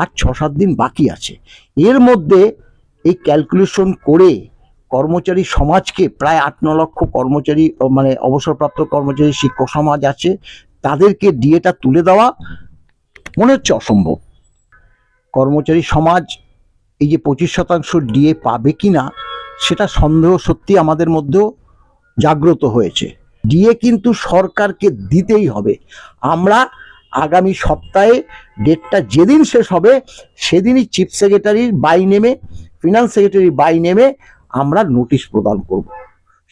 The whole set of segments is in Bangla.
আর ছ সাত দিন বাকি আছে। এর মধ্যে এই ক্যালকুলেশন করে কর্মচারী সমাজকে প্রায় আট ন লক্ষ কর্মচারী মানে অবসরপ্রাপ্ত কর্মচারী, শিক্ষক সমাজ আছে, তাদেরকে ডিএটা তুলে দেওয়া মনে হচ্ছে অসম্ভব। কর্মচারী সমাজ এই যে পঁচিশ শতাংশ ডিএ পাবে কি না সেটা সন্দেহ সত্যি আমাদের মধ্যেও জাগ্রত হয়েছে। ডিএ কিন্তু সরকারকে দিতেই হবে। আমরা আগামী সপ্তাহে ডেটটা যেদিন শেষ হবে, সেদিনই চিফ সেক্রেটারির বাই নেমে ফিনান্স সেক্রেটারির বাই নেমে আমরা নোটিশ প্রদান করব।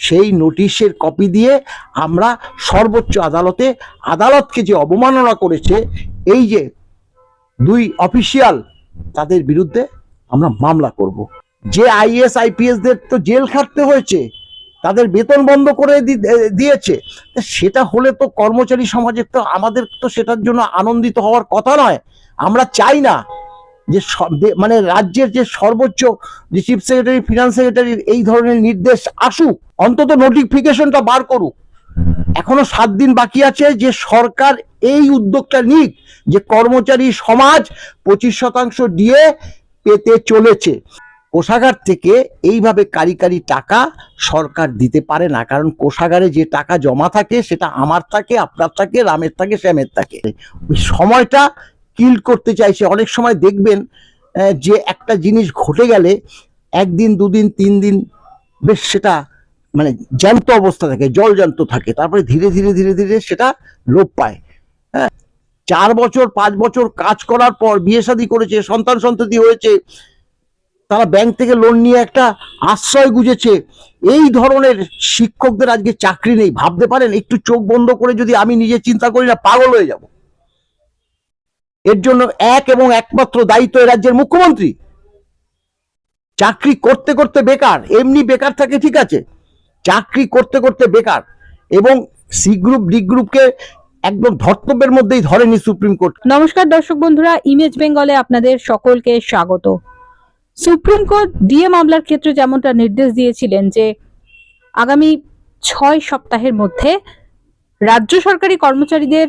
সেই নোটিশের কপি দিয়ে আমরা সর্বোচ্চ আদালতে আদালতকে যে অবমাননা করেছে, এই যে দুই অফিসিয়াল তাদের বিরুদ্ধে আমরা মামলা করব। যে আইএস আইপিএসদের তো জেল খাটতে হয়েছে তাদের বেতন বন্ধ করে দিয়েছে। সেটা হলে তো কর্মচারী সমাজের তো আমাদের তো সেটার জন্য আনন্দিত হওয়ার কথা নয়। আমরা চাই না যে মানে রাজ্যের যে সর্বোচ্চ যে চিফ সেক্রেটারি, ফিনান্স সেক্রেটারির এই ধরনের নির্দেশ আসুক। অন্তত নোটিফিকেশনটা বার করুক। এখনও সাত দিন বাকি আছে যে সরকার এই উদ্যোগটা নিক যে কর্মচারী সমাজ পঁচিশ শতাংশ দিয়ে পেতে চলেছে। কোষাগার থেকে এইভাবে কারি কারি টাকা সরকার দিতে পারে না। কারণ কোষাগারে যে টাকা জমা থাকে, সেটা আমার থাকে, আপনার থাকে, রামের থাকে, শ্যামের থাকে। ওই সময়টা কিল করতে চাইছে। অনেক সময় দেখবেন যে একটা জিনিস ঘটে গেলে একদিন, দুদিন, তিন দিন বেশ সেটা মানে জ্যান্ত অবস্থা থাকে, জল জ্যান্ত থাকে। তারপরে ধীরে ধীরে ধীরে ধীরে সেটা লোপ পায়। হ্যাঁ চার বছর, পাঁচ বছর কাজ করার পর বিয়ে শাদী করেছে, সন্তান সন্ততি হয়েছে তারা ব্যাংক থেকে লোন নিয়ে একটা আশ্রয় গুজেছে। এই ধরনের শিক্ষকদের আজকে চাকরি নেই। ভাবতে পারেন, একটু চোখ বন্ধ করে যদি আমি নিজে চিন্তা করি না, পাগল হয়ে যাব। এর জন্য এক এবং একমাত্র দায়িত্ব রাজ্যের মুখ্যমন্ত্রী। চাকরি করতে করতে বেকার, এমনি বেকার থাকে ঠিক আছে। চাকরি করতে করতে বেকার এবং সি গ্রুপ ডি গ্রুপকে একদম ধর্তব্যের মধ্যেই ধরেনি সুপ্রিম কোর্ট নমস্কার দর্শক বন্ধুরা ইমেজ বেঙ্গলে আপনাদের সকলকে স্বাগত। সুপ্রিম কোর্ট ডিএ মামলার ক্ষেত্রে যেমনটা নির্দেশ দিয়েছিলেন যে আগামী ছয় সপ্তাহের মধ্যে রাজ্য সরকারি কর্মচারীদের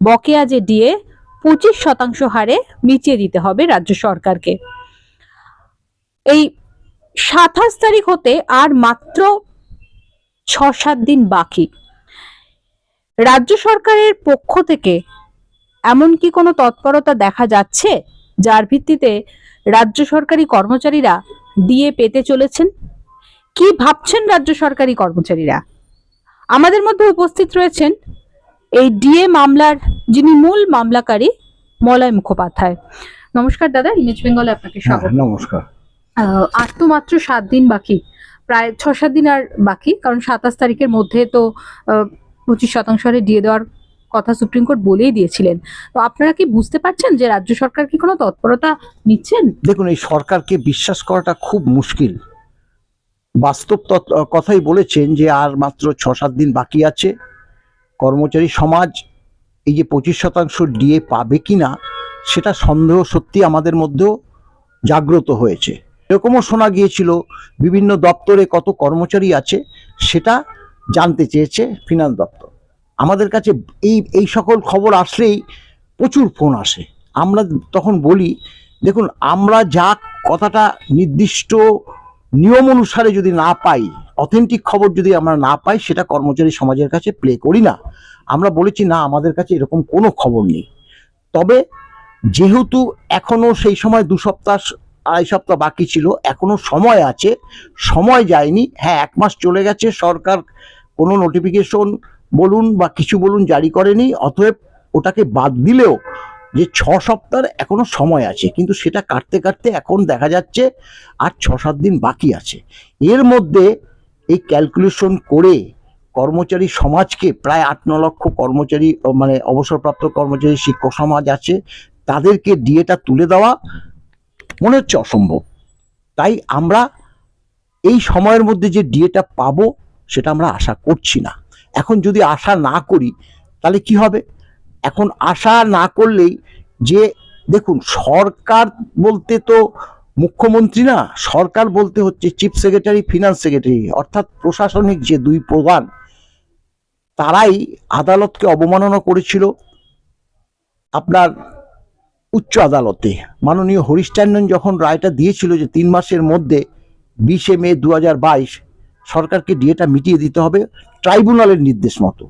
বকেয়া যে ডিএ, পঁচিশ শতাংশ হারে মিটিয়ে দিতে হবে রাজ্য সরকারকে। এই সাতাশ তারিখ হতে আর মাত্র ছ সাত দিন বাকি। রাজ্য সরকারের পক্ষ থেকে এমন কি কোনো তৎপরতা দেখা যাচ্ছে? যার ভিত্তিতে রাজ্য সরকারি কর্মচারীরা ডিএ পেতে চলেছেন? কি ভাবছেন রাজ্য সরকারি কর্মচারীরা? আমাদের মধ্যে উপস্থিত রয়েছেন এই ডিএ মামলার যিনি মূল মামলাকারী মলয় মুখোপাধ্যায়। নমস্কার দাদা ইমেজ বেঙ্গলে আপনাকে স্বাগত। নমস্কার। আহ, আর তো মাত্র সাত দিন বাকি প্রায় ছ সাত দিন আর বাকি কারণ সাতাশ তারিখের মধ্যে তো আহ, পঁচিশ শতাংশ হারে দিয়ে দেওয়ার কথা সুপ্রিম কোর্ট বলেই দিয়েছিলেন। তো আপনারা কি বুঝতে পারছেন যে রাজ্য সরকার কি কোনো তৎপরতা নিচ্ছেন? দেখুন, এই সরকারকে বিশ্বাস করাটা খুব মুশকিল। বাস্তব কথাই বলেছেন যে আর মাত্র ছ সাত দিন বাকি আছে। কর্মচারী সমাজ এই যে পঁচিশ শতাংশ ডিএ পাবে কি না সেটা সন্দেহ সত্যি আমাদের মধ্যেও জাগ্রত হয়েছে। এরকমও শোনা গিয়েছিল, বিভিন্ন দপ্তরে কত কর্মচারী আছে, সেটা জানতে চেয়েছে ফিনান্স দপ্তর। আমাদের কাছে এই এই সকল খবর আসলেই প্রচুর ফোন আসে। আমরা তখন বলি, দেখুন, আমরা যা কথাটা নির্দিষ্ট নিয়ম অনুসারে যদি না পাই অথেন্টিক খবর যদি আমরা না পাই, সেটা কর্মচারী সমাজের কাছে প্লে করি না। আমরা বলেছি, না, আমাদের কাছে এরকম কোনো খবর নেই। তবে যেহেতু এখনও সেই সময় দু সপ্তাহ, আড়াই সপ্তাহ বাকি ছিল, এখনও সময় আছে, সময় যায়নি হ্যাঁ এক মাস চলে গেছে, সরকার কোনো নোটিফিকেশন বলুন বা কিছু বলুন জারি করেনি, অতএব ওটাকে বাদ দিলেও যে ছ সপ্তাহের এখনও সময় আছে, কিন্তু সেটা কাটতে কাটতে এখন দেখা যাচ্ছে আর ছ সাত দিন বাকি আছে। এর মধ্যে এই ক্যালকুলেশন করে কর্মচারী সমাজকে প্রায় আট ন লক্ষ কর্মচারী মানে অবসরপ্রাপ্ত কর্মচারী শিক্ষক সমাজ আছে, তাদেরকে ডিএটা তুলে দেওয়া মনে হচ্ছে অসম্ভব। তাই আমরা এই সময়ের মধ্যে যে ডিএটা পাবো, সেটা আমরা আশা করছি না। এখন যদি আশা না করি, তাহলে কি হবে? এখন আশা না করলেই যে, দেখুন, সরকার বলতে তো মুখ্যমন্ত্রী না, সরকার বলতে হচ্ছে চিফ সেক্রেটারি ফিনান্স সেক্রেটারি অর্থাৎ প্রশাসনিক যে দুই প্রধান, তারাই আদালতকে অবমাননা করেছিল আপনার উচ্চ আদালতে। মাননীয় হরিশ্চান্দন যখন রায়টা দিয়েছিল যে তিন মাসের মধ্যে বিশে মে দু হাজার বাইশ সরকারকে ডিএটা মিটিয়ে দিতে হবে ট্রাইব্যুনালের নির্দেশ মতো।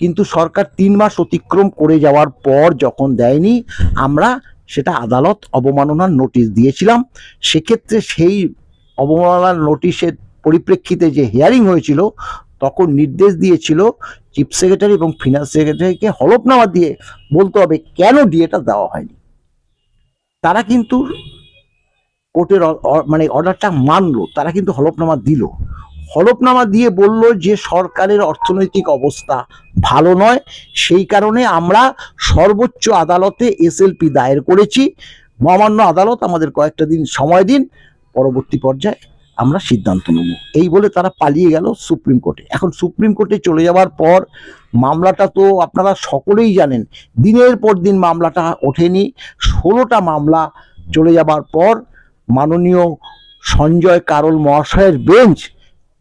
কিন্তু সরকার তিন মাস অতিক্রম করে যাওয়ার পর যখন দেয়নি, আমরা সেটা আদালত অবমাননার নোটিশ দিয়েছিলাম। সেক্ষেত্রে সেই অবমাননার নোটিশের পরিপ্রেক্ষিতে যে হিয়ারিং হয়েছিল, তখন নির্দেশ দিয়েছিল চিফ সেক্রেটারি এবং ফিনান্স সেক্রেটারিকে হলফনামা দিয়ে বলতে হবে কেন ডিএটা দেওয়া হয়নি। তারা কিন্তু কোর্টের মানে অর্ডারটা মানলো, তারা কিন্তু হলফনামা দিল। হলফনামা দিয়ে বলল যে সরকারের অর্থনৈতিক অবস্থা ভালো নয়, সেই কারণে আমরা সর্বোচ্চ আদালতে এসএলপি দায়ের করেছি। মহামান্য আদালত আমাদের কয়েকটা দিন সময় দিন, পরবর্তী পর্যায়ে আমরা সিদ্ধান্ত নেব। এই বলে তারা পালিয়ে গেল সুপ্রিম কোর্টে। এখন সুপ্রিম কোর্টে চলে যাওয়ার পর মামলাটা তো আপনারা সকলেই জানেন, দিনের পর দিন মামলাটা ওঠেনি। ষোলোটা মামলা চলে যাবার পর মাননীয় সঞ্জয় কারল মহাশয়ের বেঞ্চ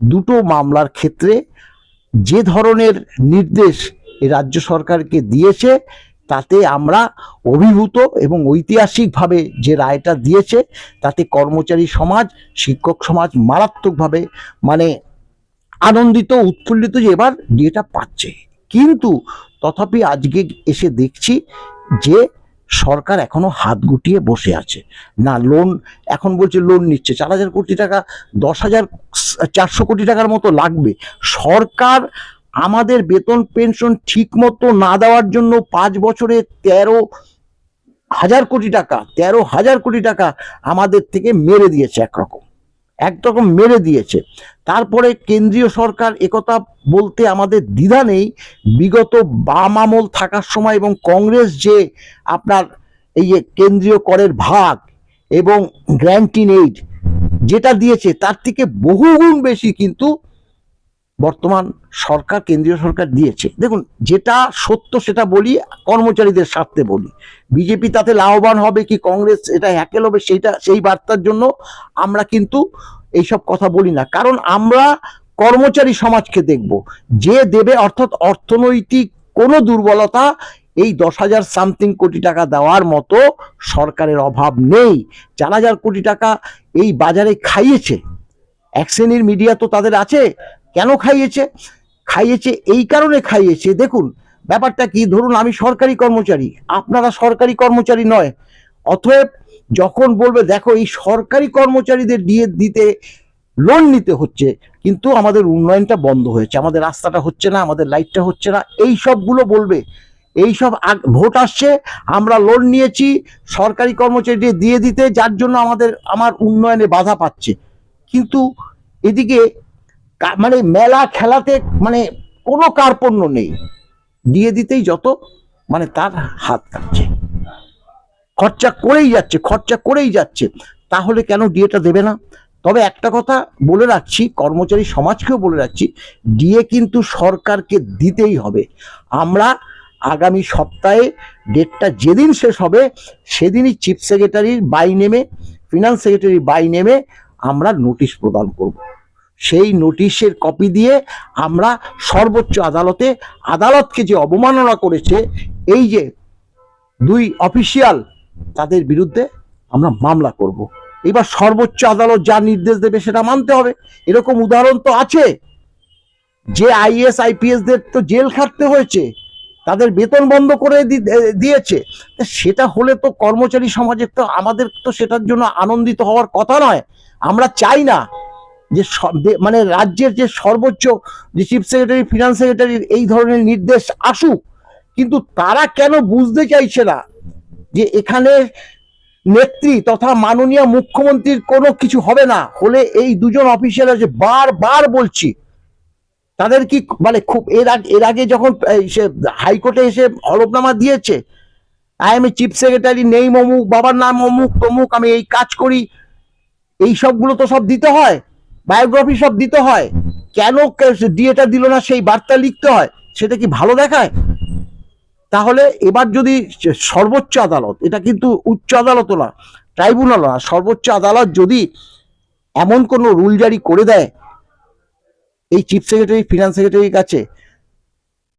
দুটো মামলার ক্ষেত্রে যে ধরনের নির্দেশ রাজ্য সরকারকে দিয়েছে, তাতে আমরা অভিভূত এবং ঐতিহাসিকভাবে যে রায়টা দিয়েছে, তাতে কর্মচারী সমাজ, শিক্ষক সমাজ মারাত্মকভাবে মানে আনন্দিত, উৎফুল্লিত যে এবার ডিএটা পাচ্ছে। কিন্তু তথাপি আজকে এসে দেখছি যে সরকার এখনও হাত গুটিয়ে বসে আছে। না লোন এখন বলছে লোন নিচ্ছে। চার হাজার কোটি টাকা, দশ হাজার, চারশো কোটি টাকার মতো লাগবে। সরকার আমাদের বেতন পেনশন ঠিক মতো না দেওয়ার জন্য পাঁচ বছরে তেরো হাজার কোটি টাকা, তেরো হাজার কোটি টাকা আমাদের থেকে মেরে দিয়েছে একরকম। একরকম মেরে দিয়েছে। তারপরে কেন্দ্রীয় সরকার একথা বলতে আমাদের দ্বিধা নেই। বিগত বাম আমল থাকার সময় এবং কংগ্রেস যে আপনার এই যে কেন্দ্রীয় করের ভাগ এবং গ্র্যান্টিন এইড যেটা দিয়েছে, তার থেকে বহুগুণ বেশি কিন্তু বর্তমান সরকার, কেন্দ্রীয় সরকার দিয়েছে। দেখুন, যেটা সত্য সেটা বলি, কর্মচারীদের স্বার্থে বলি। বিজেপি তাতে লাভবান হবে কি কংগ্রেস, এটা হ্যাকেল হবে সেইটা, সেই বার্তার জন্য আমরা কিন্তু এইসব কথা বলি না। কারণ আমরা কর্মচারী সমাজকে দেখব। যে দেবে অর্থাৎ অর্থনৈতিক কোনো দুর্বলতা, এই দশ হাজার সামথিং কোটি টাকা দেওয়ার মতো সরকারের অভাব নেই। চার হাজার কোটি টাকা এই বাজারে খাইয়েছে। এক শ্রেণির মিডিয়া তো তাদের আছে। কেন খাইয়েছে? খাইয়েছে এই কারণে খাইয়েছে। দেখুন, ব্যাপারটা কি? ধরুন, আমি সরকারি কর্মচারী। আপনারা সরকারি কর্মচারী নয়। অতএব যখন বলবে, দেখো, এই সরকারি কর্মচারীদের দিয়ে দিতে লোন নিতে হচ্ছে, কিন্তু আমাদের উন্নয়নটা বন্ধ হয়েছে। আমাদের রাস্তাটা হচ্ছে না, আমাদের লাইটটা হচ্ছে না। এই সবগুলো বলবে। এই সব ভোট আসছে, আমরা লোন নিয়েছি, সরকারি কর্মচারীদের দিয়ে দিতে, যার জন্য আমাদের, আমার উন্নয়নে বাধা পাচ্ছে। কিন্তু এদিকে মানে মেলা খেলাতে মানে কোনো কার্পণ্য নেই। দিয়ে দিতেই যত মানে তার হাত কাটছে খরচা করেই যাচ্ছে, খরচা করেই যাচ্ছে। তাহলে কেন ডিএটা দেবে না? তবে একটা কথা বলে রাখছি, কর্মচারী সমাজকেও বলে রাখছি ডিএ কিন্তু সরকারকে দিতেই হবে। আমরা আগামী সপ্তাহে ডেটটা যেদিন শেষ হবে, সেদিনই চিফ সেক্রেটারির বাই নেমে ফিনান্স সেক্রেটারির বাই নেমে আমরা নোটিশ প্রদান করব। সেই নোটিশের কপি দিয়ে আমরা সর্বোচ্চ আদালতে আদালতকে যে অবমাননা করেছে, এই যে দুই অফিসিয়াল তাদের বিরুদ্ধে আমরা মামলা করব। এবার সর্বোচ্চ আদালত যা নির্দেশ দেবে সেটা মানতে হবে। এরকম উদাহরণ তো আছে। যে আইএস আইপিএস দের তো জেল খাটতে হয়েছে, তাদের বেতন বন্ধ করে দিয়েছে। সেটা হলে তো কর্মচারী সমাজের তো আমাদের তো সেটার জন্য আনন্দিত হওয়ার কথা নয়। আমরা চাই না যে মানে রাজ্যের যে সর্বোচ্চ যে চিফ সেক্রেটারি, ফিনান্স সেক্রেটারির এই ধরনের নির্দেশ আসুক, কিন্তু তারা কেন বুঝতে চাইছে না যে এখানে নেত্রী তথা মাননীয় মুখ্যমন্ত্রীর কোনো কিছু হবে না? হলে এই দুজন অফিসিয়াল আছে বারবার বলছি, তাদের কি মানে খুব, এর আগে এর আগে যখন সে হাইকোর্টে এসে হলফনামা দিয়েছে, I am a chief secretary, নেই অমুক বাবার নাম অমুক, তমুক, আমি এই কাজ করি। এই সবগুলো তো সব দিতে হয়। বায়োগ্রাফি সব দিতে হয়। কেন ডিএটা দিল না, সেই বার্তা লিখতে হয়, সেটা কি ভালো দেখায়? তাহলে এবার যদি সর্বোচ্চ আদালত, এটা কিন্তু উচ্চ আদালত না ট্রাইব্যুনাল না, সর্বোচ্চ আদালত যদি এমন কোনো রুল জারি করে দেয়, এই চিফ সেক্রেটারি, ফিনান্স সেক্রেটারির কাছে,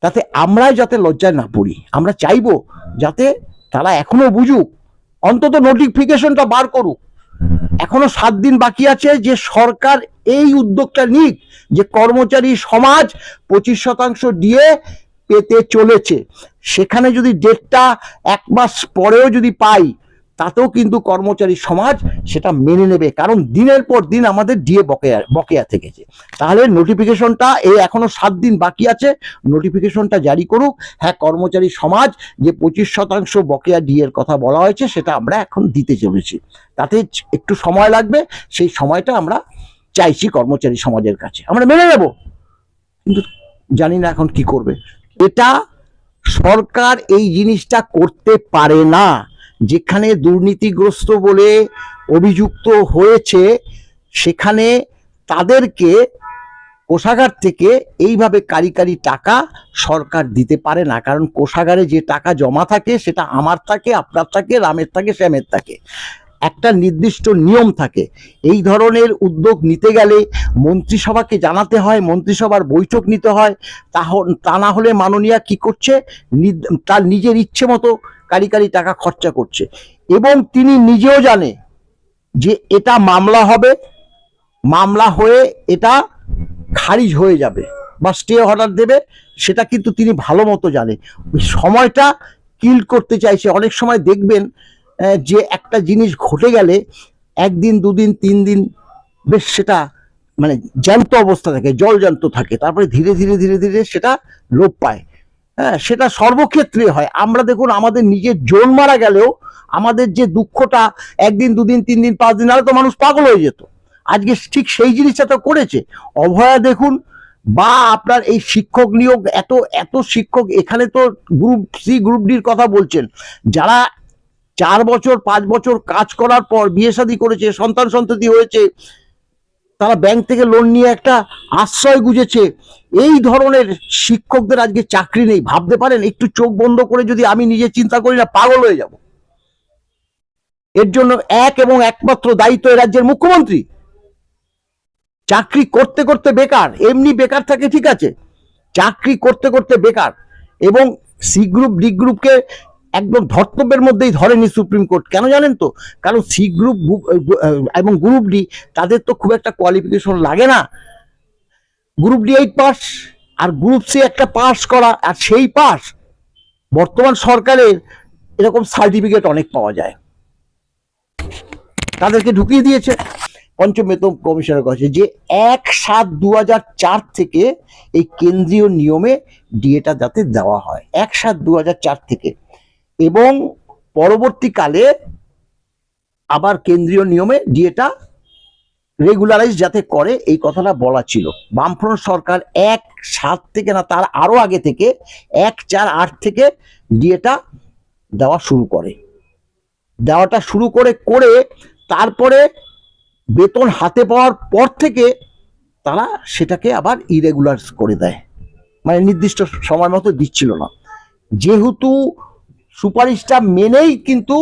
তাতে আমরাই যাতে লজ্জায় না পড়ি। আমরা চাইব যাতে তারা এখনও বুঝুক, অন্তত নোটিফিকেশনটা বার করুক। এখনও সাত দিন বাকি আছে যে সরকার এই উদ্যোগটা নিক যে কর্মচারী সমাজ পঁচিশ শতাংশ দিয়ে পেতে চলেছে। সেখানে যদি ডেটটা এক মাস পরেও যদি পাই, তাতেও কিন্তু কর্মচারী সমাজ সেটা মেনে নেবে। কারণ দিনের পর দিন আমাদের ডিএ বকেয়া বকেয়া থেকেছে। তাহলে নোটিফিকেশনটা এই এখনও সাত দিন বাকি আছে নোটিফিকেশনটা জারি করুক। হ্যাঁ কর্মচারী সমাজ যে পঁচিশ শতাংশ বকেয়া ডিএ এর কথা বলা হয়েছে, সেটা আমরা এখন দিতে চলেছি। তাতে একটু সময় লাগবে, সেই সময়টা আমরা চাইছি কর্মচারী সমাজের কাছে। আমরা মেনে নেব। কিন্তু জানি না এখন কি করবে। এটা সরকার এই জিনিসটা করতে পারে না। যেখানে দুর্নীতিগ্রস্ত বলে অভিযুক্ত হয়েছে, সেখানে তাদেরকে কোষাগার থেকে এইভাবে কারি টাকা সরকার দিতে পারে না। কারণ কোষাগারে যে টাকা জমা থাকে, সেটা আমার থাকে, আপনার থাকে, রামের থাকে, শ্যামের থাকে। একটা নির্দিষ্ট নিয়ম থাকে। এই ধরনের উদ্যোগ নিতে গেলে মন্ত্রিসভাকে জানাতে হয়, মন্ত্রিসভার বৈঠক নিতে হয়। তাহ- তা না হলে মাননীয়া কি করছে? তার নিজের ইচ্ছে মতো কারি কারি টাকা খরচা করছে। এবং তিনি নিজেও জানে যে এটা মামলা হবে, মামলা হয়ে এটা খারিজ হয়ে যাবে বা স্টে অর্ডার দেবে, সেটা কিন্তু তিনি ভালো মতো জানে। সময়টা কিল করতে চাইছে। অনেক সময় দেখবেন যে একটা জিনিস ঘটে গেলে একদিন, দুদিন, তিন দিন, বেশ সেটা মানে জ্যান্ত অবস্থা থাকে, জল জ্যান্ত থাকে, তারপরে ধীরে ধীরে ধীরে ধীরে সেটা লোপ পায়। হ্যাঁ সেটা সর্বক্ষেত্রে হয়। আমরা দেখুন, আমাদের নিজের জোন মারা গেলেও আমাদের যে দুঃখটা একদিন, দুদিন, তিন দিন, পাঁচ দিন আগে তো মানুষ পাগল হয়ে যেত। আজকে ঠিক সেই জিনিসটা তো করেছে। অভয়া, দেখুন, বা আপনার এই শিক্ষক নিয়োগ, এত এত শিক্ষক, এখানে তো গ্রুপ সি গ্রুপ ডির কথা বলছেন। যারা চার বছর, পাঁচ বছর কাজ করার পর বিয়ে শাদী করেছে, সন্তান সন্ততি হয়েছে, তারা ব্যাংক থেকে লোন নিয়ে একটা আশ্রয় গুজেছে। এই ধরনের শিক্ষকদের আজকে চাকরি নেই, ভাবতে পারেন? একটু চোখ বন্ধ করে যদি আমি নিজে চিন্তা করি না, পাগল হয়ে যাব। এর জন্য এক এবং একমাত্র দায়িত্ব এ রাজ্যের মুখ্যমন্ত্রী। চাকরি করতে করতে বেকার, এমনি বেকার থাকে ঠিক আছে, চাকরি করতে করতে বেকার এবং সি গ্রুপ ডি গ্রুপকে একদম ধর্তব্যের মধ্যেই ধরেনি সুপ্রিম কোর্ট। কেন জানেন তো? কারণ সি গ্রুপ এবং গ্রুপ ডি, তাদের তো খুব একটা কোয়ালিফিকেশন লাগে না। গ্রুপ ডি এইট পাস, আর গ্রুপ সি একটা পাস করা, আর সেই পাস বর্তমান সরকারের এরকম সার্টিফিকেট অনেক পাওয়া যায়। তাদেরকে ঢুকিয়ে দিয়েছে পঞ্চম বেতন কমিশনের কাছে যে এক সাত দু থেকে এই কেন্দ্রীয় নিয়মে ডিএটা যাতে দেওয়া হয়। এক সাত দু থেকে। এবং পরবর্তীকালে আবার কেন্দ্রীয় নিয়মে ডিএটা রেগুলারাইজ যাতে করে, এই কথাটা বলা ছিল। বামফ্রন্ট সরকার এক সাত থেকে না, তার আরও আগে থেকে এক চার আট থেকে ডিএটা দেওয়া শুরু করে। দেওয়াটা শুরু করে করে তারপরে বেতন হাতে পাওয়ার পর থেকে তারা সেটাকে আবার ইরেগুলার করে দেয়। মানে নির্দিষ্ট সময় মতো দিচ্ছিল না। যেহেতু সুপারিশটা মেনেই কিন্তু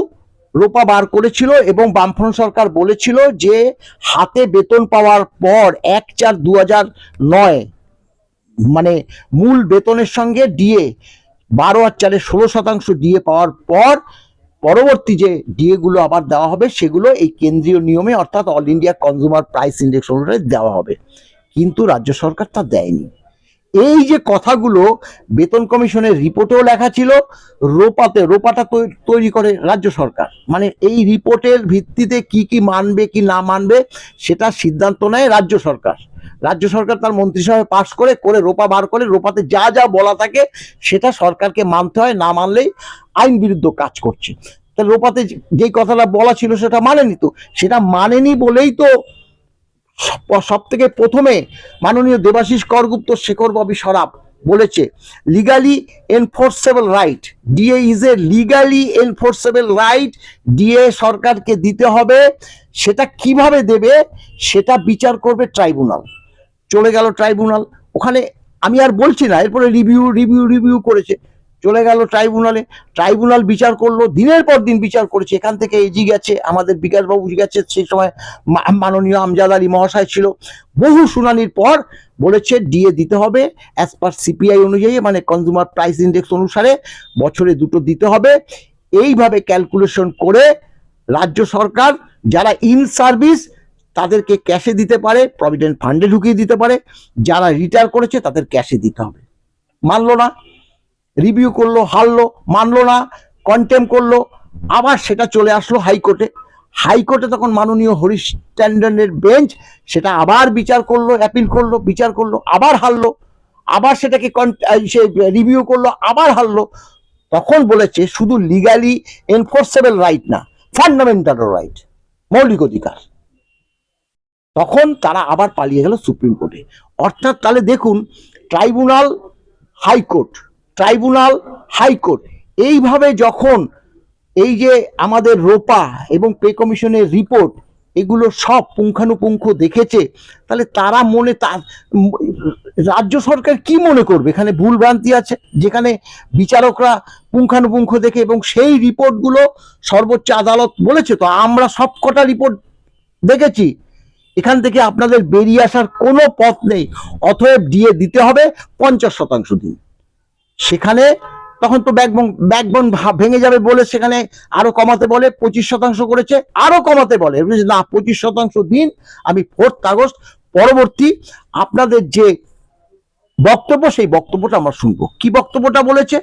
রোপা বার করেছিল এবং বামফ্রন্ট সরকার বলেছিল যে হাতে বেতন পাওয়ার পর এক চার দু নয় মানে মূল বেতনের সঙ্গে ডিএ বারো আর চারে ষোলো শতাংশ ডিএ পাওয়ার পর পরবর্তী যে ডিএ গুলো আবার দেওয়া হবে সেগুলো এই কেন্দ্রীয় নিয়মে অর্থাৎ all India consumer price index অনুসারে দেওয়া হবে। কিন্তু রাজ্য সরকার তা দেয়নি। এই যে কথাগুলো বেতন কমিশনের রিপোর্টেও লেখা ছিল, রোপাতে, রোপাটা তৈরি করে রাজ্য সরকার। মানে এই রিপোর্টের ভিত্তিতে কি কি মানবে, কি না মানবে, সেটা সিদ্ধান্ত নেয় রাজ্য সরকার। রাজ্য সরকার তার মন্ত্রিসভায় পাশ করে করে রোপা বার করে, রোপাতে যা যা বলা থাকে, সেটা সরকারকে মানতে হয়, না মানলেই আইন বিরুদ্ধ কাজ করছে। তা রোপাতে যেই কথাটা বলা ছিল সেটা মানেনি তো? সেটা মানেনি বলেই তো সব থেকে প্রথমে মাননীয় দেবাশিস করগুপ্ত শেখর ববি সরাব বলেছে legally enforceable right DA is a legally enforceable right DA সরকারকে দিতে হবে। সেটা কীভাবে দেবে সেটা বিচার করবে ট্রাইব্যুনাল। চলে গেল ট্রাইব্যুনাল। ওখানে আমি আর বলছি না, এরপরে রিভিউ রিভিউ রিভিউ করেছে। চলে গেল ট্রাইব্যুনালে। ট্রাইব্যুনাল বিচার করল, দিনের পর দিন বিচার করেছে। এখান থেকে এজি গেছে। আমাদের বিকাশবাবু গেছে, সেই সময় মাননীয় আমজাদ আলী মহাশয় ছিল। বহু শুনানির পর বলেছে, ডিএ দিতে হবে। অ্যাজ পার সিপিআই অনুযায়ী মানে কনজিউমার প্রাইস ইন্ডেক্স অনুসারে বছরে দুটো দিতে হবে। এইভাবে ক্যালকুলেশন করে রাজ্য সরকার, যারা ইন সার্ভিস তাদেরকে ক্যাশে দিতে পারে প্রভিডেন্ট ফান্ডে ঢুকিয়ে দিতে পারে। যারা রিটায়ার করেছে, তাদের ক্যাশে দিতে হবে। মানলো না। রিভিউ করল, হারলো, মানলো না কন্টেম করল, আবার সেটা চলে আসলো হাইকোর্টে। হাইকোর্টে তখন মাননীয় হরিশ ট্যান্ডনের বেঞ্চ সেটা আবার বিচার করল অ্যাপিল করল, বিচার করল, আবার হারলো, আবার সেটাকে সে রিভিউ করল, আবার হারলো। তখন বলেছে শুধু লিগালি এনফোর্সেবল রাইট না ফান্ডামেন্টাল রাইট মৌলিক অধিকার। তখন তারা আবার পালিয়ে গেল সুপ্রিম কোর্টে। অর্থাৎ তাহলে দেখুন ট্রাইব্যুনাল হাইকোর্ট ট্রাইব্যুনাল হাইকোর্ট। এইভাবে যখন এই যে আমাদের রোপা এবং পে কমিশনের রিপোর্ট, এগুলো সব পুঙ্খানুপুঙ্খ দেখেছে, তাহলে তারা মনে তার রাজ্য সরকার কি মনে করবে? এখানে ভুল ভ্রান্তি আছে, যেখানে বিচারকরা পুঙ্খানুপুঙ্খ দেখে এবং সেই রিপোর্টগুলো সর্বোচ্চ আদালত বলেছে। তো আমরা সব কটা রিপোর্ট দেখেছি। এখান থেকে আপনাদের বেরিয়ে আসার কোনো পথ নেই। অতএব দিয়ে দিতে হবে পঞ্চাশ শতাংশ দিন। সেখানে তখন তো ব্যাকবন ব্যাকবন ভেঙে যাবে বলে সেখানে আরও কমাতে বলে, পঁচিশ শতাংশ করেছে, আরও কমাতে বলে। না, পঁচিশ শতাংশ দিন, আমি ফোর্থ আগস্ট পরবর্তী আপনাদের যে বক্তব্য, সেই বক্তব্যটা আমরা শুনব। কি বক্তব্যটা বলেছে?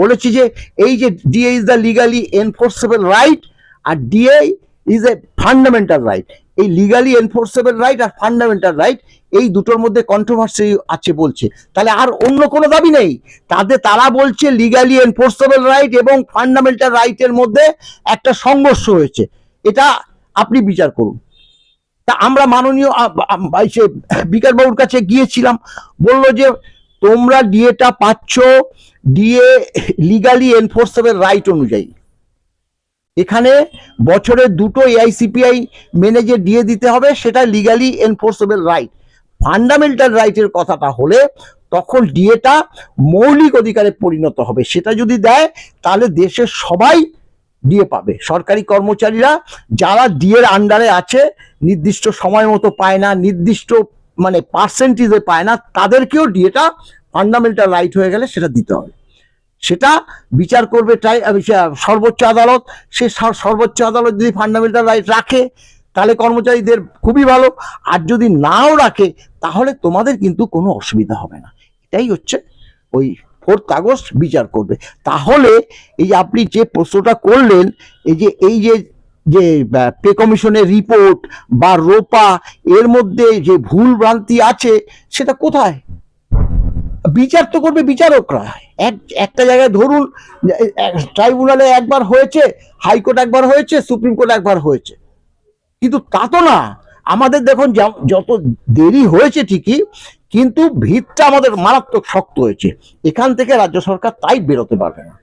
বলেছে যে, এই যে DA is the legally enforceable right R DA is a fundamental right এই লিগালি এনফোর্সেবল রাইট আর ফান্ডামেন্টাল রাইট এই দুটোর মধ্যে কন্ট্রোভার্সি আছে বলছে। তাহলে আর অন্য কোনো দাবি নেই? তাদের তারা বলছে লিগালি এনফোর্সেবল রাইট এবং ফান্ডামেন্টাল রাইটের মধ্যে একটা সংঘর্ষ হয়েছে। এটা আপনি বিচার করুন। তা আমরা মাননীয় সে বিকাশ বাবুর কাছে গিয়েছিলাম, বলল যে তোমরা ডিএটা পাচ্ছ ডিএ লিগালি এনফোর্সেবল রাইট অনুযায়ী। এখানে বছরে দুটো এআইসিপিআই মেনে যে দিয়ে দিতে হবে, সেটা লিগালি এনফোর্সেবল রাইট ফান্ডামেন্টাল রাইটের কথাটা হলে তখন ডিএটা মৌলিক অধিকারে পরিণত হবে। সেটা যদি দেয়, তাহলে দেশের সবাই ডিএ পাবে। সরকারি কর্মচারীরা যারা ডিএর আন্ডারে আছে, নির্দিষ্ট সময় মতো পায় না, নির্দিষ্ট মানে পার্সেন্টেজে পায় না, তাদেরকেও ডিএটা ফান্ডামেন্টাল রাইট হয়ে গেলে সেটা দিতে হবে। সেটা বিচার করবে ট্রাই সর্বোচ্চ আদালত। সে সর্বোচ্চ আদালত যদি ফান্ডামেন্টাল রাইট রাখে তাহলে কর্মচারীদের খুবই ভালো। আর যদি নাও রাখে, তাহলে তোমাদের কিন্তু কোনো অসুবিধা হবে না। এটাই হচ্ছে ওই ফোর্থ আগস্ট বিচার করবে। তাহলে এই যে আপনি যে প্রশ্নটা করলেন, এই যে এই যে যে পে কমিশনের রিপোর্ট বা রোপা, এর মধ্যে যে ভুল ভ্রান্তি আছে, সেটা কোথায়? বিচার তো করবে বিচারকরা। এক, একটা জায়গায় ধরুন ট্রাইব্যুনালে একবার হয়েছে হাইকোর্ট একবার হয়েছে সুপ্রিম কোর্ট একবার হয়েছে। কিন্তু তা তো না। আমাদের দেখুন যত দেরি হয়েছে ঠিকই কিন্তু ভিতটা আমাদের মারাত্মক শক্ত হয়েছে। এখান থেকে রাজ্য সরকার তাই বেরোতে পারবে না।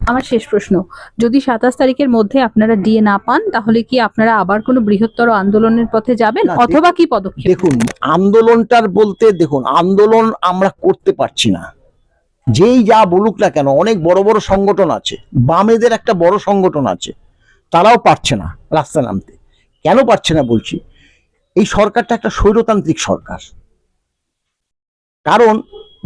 আমার শেষ প্রশ্ন। যদি সাতাশ তারিখের মধ্যে আপনারা ডিএ না পান তাহলে কি আপনারা আবার কোনো বৃহত্তর আন্দোলনের পথে যাবেন? অথবা কি পদক্ষেপ? দেখুন আন্দোলনটার বলতে দেখুন আন্দোলন আমরা করতে পারছি না। যেই যা বলুক না কেন অনেক বড় বড় সংগঠন আছে। বামেদের একটা বড় সংগঠন আছে। তারাও পারছে না রাস্তা নামতে। কেন পারছে না বলছি? এই সরকারটা একটা স্বৈরতান্ত্রিক সরকার। কারণ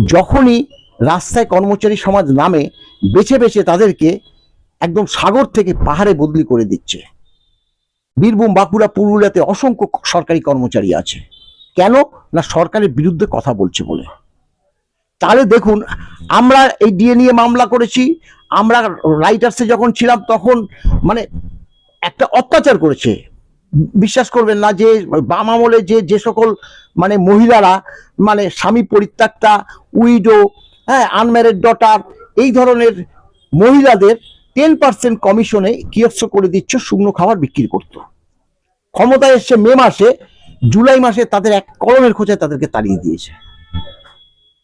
যখনই রাস্তায় কর্মচারী সমাজ নামে, বেছে বেছে তাদেরকে একদম সাগর থেকে পাহাড়ে বদলি করে দিচ্ছে। বীরভূম, বাঁকুড়া, পুরুলিয়াতে অসংখ্য সরকারি কর্মচারী আছে। কেন? না, সরকারের বিরুদ্ধে কথা বলছে বলে। তাহলে দেখুন, আমরা এই ডিএ নিয়ে মামলা করেছি, আমরা রাইটার্সে যখন ছিলাম তখন মানে একটা অত্যাচার করেছে। বিশ্বাস করবেন না যে, বাম আমলে যে যে সকল মানে মহিলারা মানে স্বামী পরিত্যক্তা, উইডো হ্যাঁ আনম্যারিড ডটার, এই ধরনের মহিলাদের টেন পার্সেন্ট কমিশনে কিয়স্ক করে দিচ্ছ, শুকনো খাবার বিক্রি করতো। ক্ষমতায় এসছে মে মাসে, জুলাই মাসে তাদের এক কলমের খোঁজায় তাদেরকে তাড়িয়ে দিয়েছে।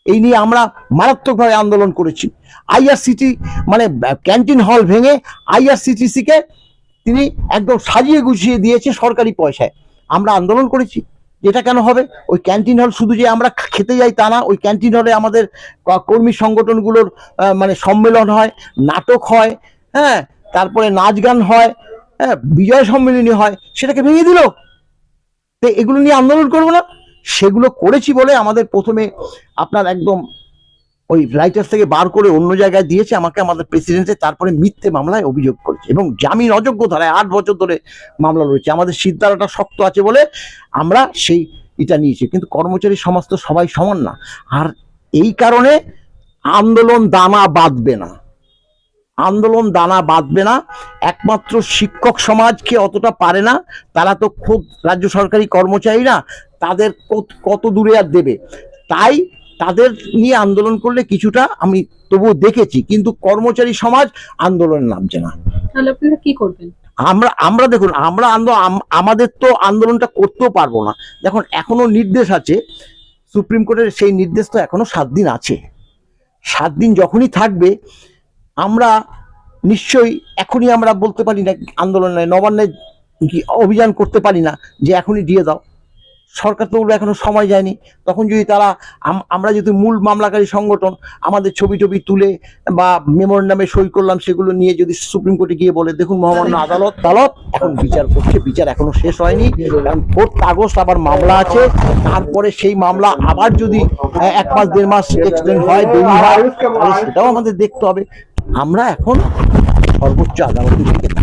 এই নিয়ে আমরা মারাত্মকভাবে আন্দোলন করেছি। আইআরসিটি মানে ক্যান্টিন হল ভেঙে আইআরসিটিসি কে তিনি একদম সাজিয়ে গুছিয়ে দিয়েছে সরকারি পয়সায়। আমরা আন্দোলন করেছি এটা কেন হবে? ওই ক্যান্টিন হল শুধু যে আমরা খেতে যাই তা না, ওই ক্যান্টিন হলে আমাদের কর্মী সংগঠনগুলোর মানে সম্মেলন হয়, নাটক হয় হ্যাঁ তারপরে নাচ গান হয় হ্যাঁ বিজয় সম্মেলনী হয়, সেটাকে ভেঙে দিল। তো এগুলো নিয়ে আন্দোলন করব না। সেগুলো করেছি বলে আমাদের প্রথমে আপনার একদম ওই রাইটার্স থেকে বার করে অন্য জায়গায় দিয়েছে, আমাকে আমাদের প্রেসিডেন্টে তারপরে মিথ্যে মামলায় অভিযোগ করেছে এবং জামিন অযোগ্য ধারায় আট বছর ধরে মামলা রয়েছে। আমাদের সিদ্ধারাটা শক্ত আছে বলে আমরা সেই এটা নিয়েছি। কিন্তু কর্মচারী সমাজ তো সবাই সমান না। আর এই কারণে আন্দোলন দানা বাঁধবে না। আন্দোলন দানা বাঁধবে না। একমাত্র শিক্ষক সমাজকে অতটা পারে না। তারা তো খুব রাজ্য সরকারি কর্মচারী না। তাদের কত দূরে আর দেবে? তাই তাদের নিয়ে আন্দোলন করলে কিছুটা আমি তবুও দেখেছি কিন্তু কর্মচারী সমাজ আন্দোলনে নামছে না তাহলে আপনারা কি করবেন? আমরা আমরা দেখুন আমরা আন্দোলন আমাদের তো আন্দোলনটা করতেও পারব না। দেখুন এখনও নির্দেশ আছে সুপ্রিম কোর্টের সেই নির্দেশ তো এখনও সাত দিন আছে। সাত দিন যখনই থাকবে আমরা নিশ্চয়ই এখনই আমরা বলতে পারি না আন্দোলনে নবান্নে অভিযান করতে পারি না যে এখনই দিয়ে দাও। সরকার তো বলবে এখনও সময় যায়নি। তখন যদি তারা আম- আমরা যদি মূল মামলাকারী সংগঠন আমাদের ছবি টবি তুলে বা মেমোরেন্ডামে সই করলাম সেগুলো নিয়ে যদি সুপ্রিম কোর্টে গিয়ে বলে, দেখুন মহামান্য আদালত আদালত, এখন বিচার করছে, বিচার এখনও শেষ হয়নি। কারণ ফোর্থ আগস্ট আবার মামলা আছে। তারপরে সেই মামলা আবার যদি এক মাস, দেড় মাস এক্সটেন্ড হয় দেরি হয় সেটাও আমাদের দেখতে হবে। আমরা এখন সর্বোচ্চ আদালতের দিকে